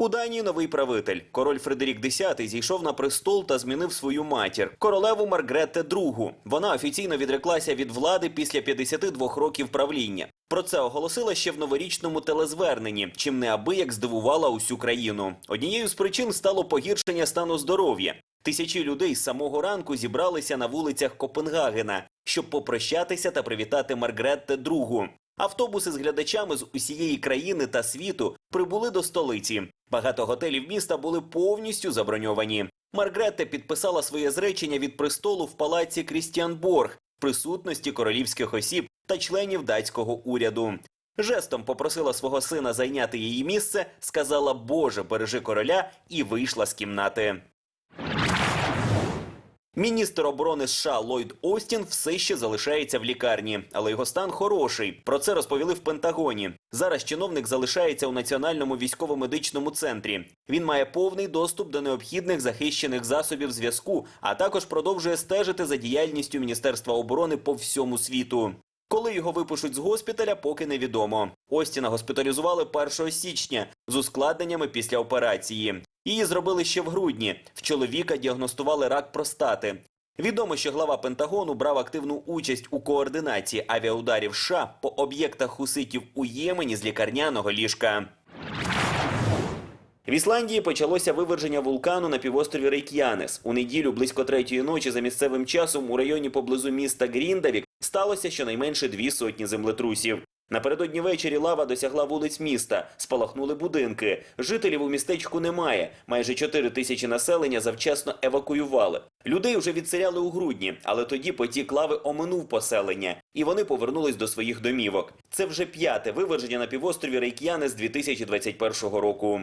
У Данії новий правитель. Король Фредерік X зійшов на престол та змінив свою матір королеву Маргретте II. Вона офіційно відреклася від влади після 52 років правління. Про це оголосила ще в новорічному телезверненні, чим неабияк здивувала усю країну. Однією з причин стало погіршення стану здоров'я. Тисячі людей з самого ранку зібралися на вулицях Копенгагена, щоб попрощатися та привітати Маргретте II. Автобуси з глядачами з усієї країни та світу прибули до столиці. Багато готелів міста були повністю заброньовані. Маргретта підписала своє зречення від престолу в палаці Крістіанборг в присутності королівських осіб та членів датського уряду. Жестом попросила свого сина зайняти її місце, сказала Боже, бережи короля і вийшла з кімнати. Міністр оборони США Ллойд Остін все ще залишається в лікарні, але його стан хороший. Про це розповіли в Пентагоні. Зараз чиновник залишається у національному військово-медичному центрі. Він має повний доступ до необхідних захищених засобів зв'язку, а також продовжує стежити за діяльністю Міністерства оборони по всьому світу. Коли його випишуть з госпіталя, поки невідомо. Остіна госпіталізували 1 січня з ускладненнями після операції. Її зробили ще в грудні. В чоловіка діагностували рак простати. Відомо, що глава Пентагону брав активну участь у координації авіаударів США по об'єктах хуситів у Ємені з лікарняного ліжка. В Ісландії почалося виверження вулкану на півострові Рейк'янес. У неділю близько третьої ночі за місцевим часом у районі поблизу міста Гріндавік сталося щонайменше дві сотні землетрусів. Напередодні ввечері лава досягла вулиць міста, спалахнули будинки. Жителів у містечку немає. Майже 4 тисячі населення завчасно евакуювали. Людей вже відселяли у грудні, але тоді потік лави оминув поселення, і вони повернулись до своїх домівок. Це вже п'яте виверження на півострові Рейк'янес 2021 року.